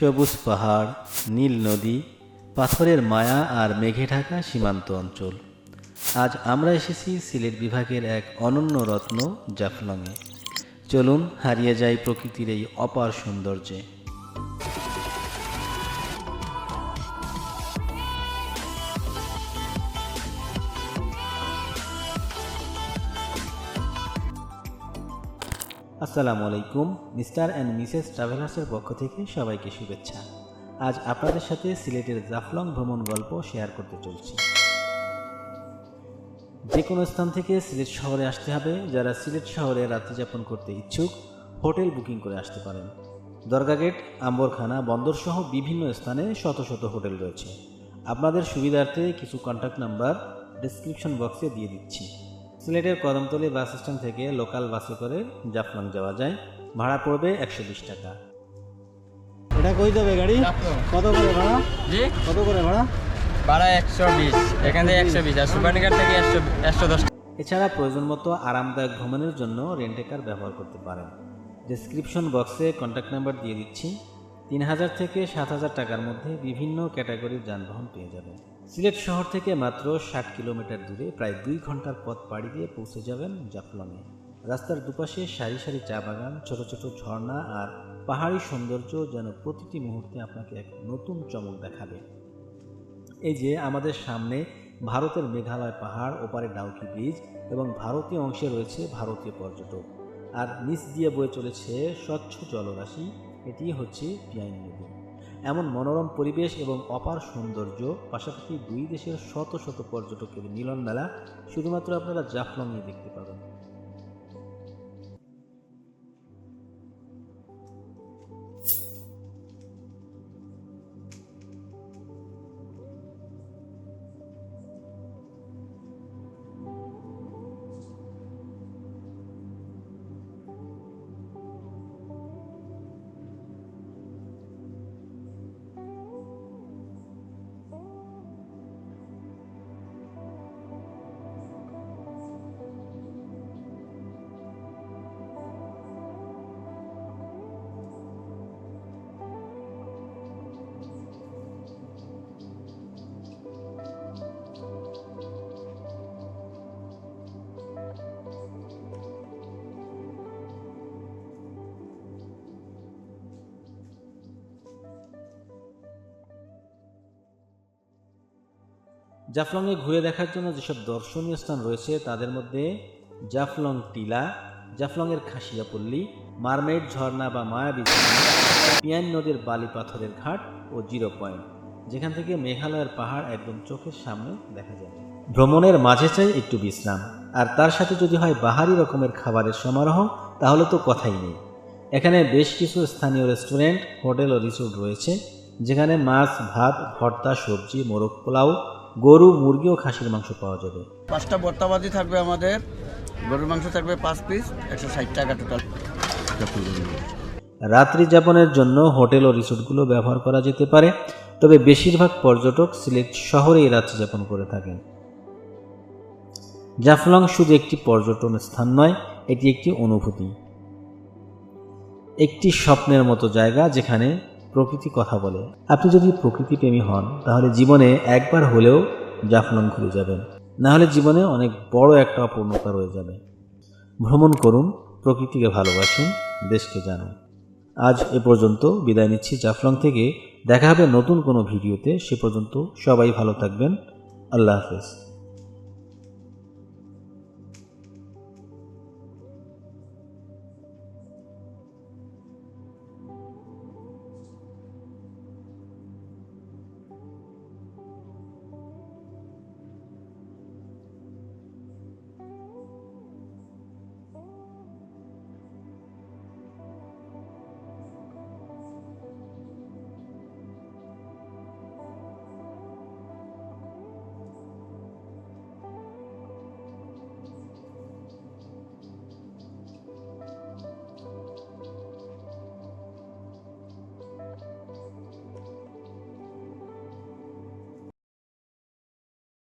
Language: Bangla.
সবুজ পাহাড়, নীল নদী, পাথরের মায়া আর মেঘে ঢাকা সীমান্ত অঞ্চল। আজ আমরা এসেছি সিলেট বিভাগের এক অনন্য রত্ন জাফলংয়ে। চলুন হারিয়ে যাই প্রকৃতির এই অপার সৌন্দর্যে। আসসালামু আলাইকুম, মিস্টার অ্যান্ড মিসেস ট্রাভেলার্সের পক্ষ থেকে সবাইকে শুভেচ্ছা। আজ আপনাদের সাথে সিলেটের জাফলং ভ্রমণ গল্প শেয়ার করতে চলছি। যে কোনো স্থান থেকে সিলেট শহরে আসতে হবে, যারা সিলেট শহরে রাত্রিযাপন করতে ইচ্ছুক, হোটেল বুকিং করে আসতে পারেন। দরগা গেট, আম্বরখানা বন্দরসহ বিভিন্ন স্থানে শত শত হোটেল রয়েছে। আপনাদের সুবিধার্থে কিছু কন্ট্যাক্ট নাম্বার ডিসক্রিপশন বক্সে দিয়ে দিচ্ছি। সিলেটের কদমতলী বাস স্ট্যান্ড থেকে লোকাল বাসে করে জাফলং যাওয়া যায়। ভাড়া পড়বে একশো বিশ টাকা। এটা কই যাবে গাড়ি? কত করে ভাড়া? জি? কত করে ভাড়া? ভাড়া একশো বিশ। এখান থেকে একশো বিশ। আর সুপারনিকার থেকে একশো একশো দশ। এছাড়া প্রয়োজন মতো আরামদায়ক ভ্রমণের জন্য রেন্টে কার ব্যবহার করতে পারেন। ডিসক্রিপশন বক্সে কন্ট্যাক্ট নাম্বার দিয়ে দিচ্ছি। তিন হাজার থেকে সাত হাজার টাকার মধ্যে বিভিন্ন ক্যাটাগরির যানবাহন পেয়ে যাবেন। সিলেট শহর থেকে মাত্র ষাট কিলোমিটার দূরে প্রায় দুই ঘণ্টার পথ পাড়ি দিয়ে পৌঁছে যাবেন জাফলংয়ে। রাস্তার দুপাশে সারি সারি চা বাগান, ছোট ছোট ঝর্ণা আর পাহাড়ি সৌন্দর্য যেন প্রতিটি মুহূর্তে আপনাকে এক নতুন চমক দেখাবে। এই যে আমাদের সামনে ভারতের মেঘালয় পাহাড়, ওপারে ডাউকি ব্রিজ এবং ভারতীয় অংশে রয়েছে ভারতীয় পর্যটক। আর নিচ দিয়ে বয়ে চলেছে স্বচ্ছ জলরাশি, এটি হচ্ছে পিয়াইন নদী। এমন মনোরম পরিবেশ এবং অপার সৌন্দর্য, পাশাপাশি দুই দেশের শত শত পর্যটকের মিলন মেলা শুধুমাত্র আপনারা জাফলংয়ে দেখতে পাবেন। জাফলংয়ে ঘুরে দেখার জন্য যেসব দর্শনীয় স্থান রয়েছে, তাদের মধ্যে জাফলং টিলা, জাফলংয়ের খাসিয়াপল্লী মারমেড ঝর্ণা বা মায়াবী পিয়ান নদীর বালি পাথরের ঘাট ও জিরো পয়েন্ট, যেখান থেকে মেঘালয়ের পাহাড় একদম চোখের সামনে দেখা যায়। ভ্রমণের মাঝে চাই একটু বিশ্রাম, আর তার সাথে যদি হয় বাহারি রকমের খাবারের সমারোহ, তাহলে তো কথাই নেই। এখানে বেশ কিছু স্থানীয় রেস্টুরেন্ট, হোটেল ও রিসোর্ট রয়েছে, যেখানে মাছ, ভাত, ভর্তা, সবজি, মোরগ পোলাও গরু মুরগি ও খাসির মাংস পাওয়া যাবে। পাঁচটা ভর্তাবাজি থাকবে আমাদের। গরুর মাংস থাকবে পাঁচ পিস একশো ষাট টাকা টোটাল রাত্রি যাপনের জন্য হোটেল ও রিসোর্টগুলো ব্যবহার করা যেতে পারে তবে বেশিরভাগ পর্যটক সিলেট শহরেই রাত্রি যাপন করে থাকেন। জাফলং শুধু একটি পর্যটন স্থান নয় এটি একটি অনুভূতি। একটি স্বপ্নের মতো জায়গা যেখানে প্রকৃতি কথা বলে। আপনি যদি প্রকৃতিপ্রেমী হন, তাহলে জীবনে একবার হলেও জাফলং ঘুরে যাবেন। না হলে জীবনে অনেক বড় একটা অপূর্ণতা রয়ে যাবে। ভ্রমণ করুন, প্রকৃতিকে ভালোবাসুন, দেশকে জানুন। আজ এ পর্যন্ত বিদায় নিচ্ছি জাফলং থেকে। দেখা হবে নতুন কোনো ভিডিওতে। সে পর্যন্ত সবাই ভালো থাকবেন। আল্লাহ হাফেজ।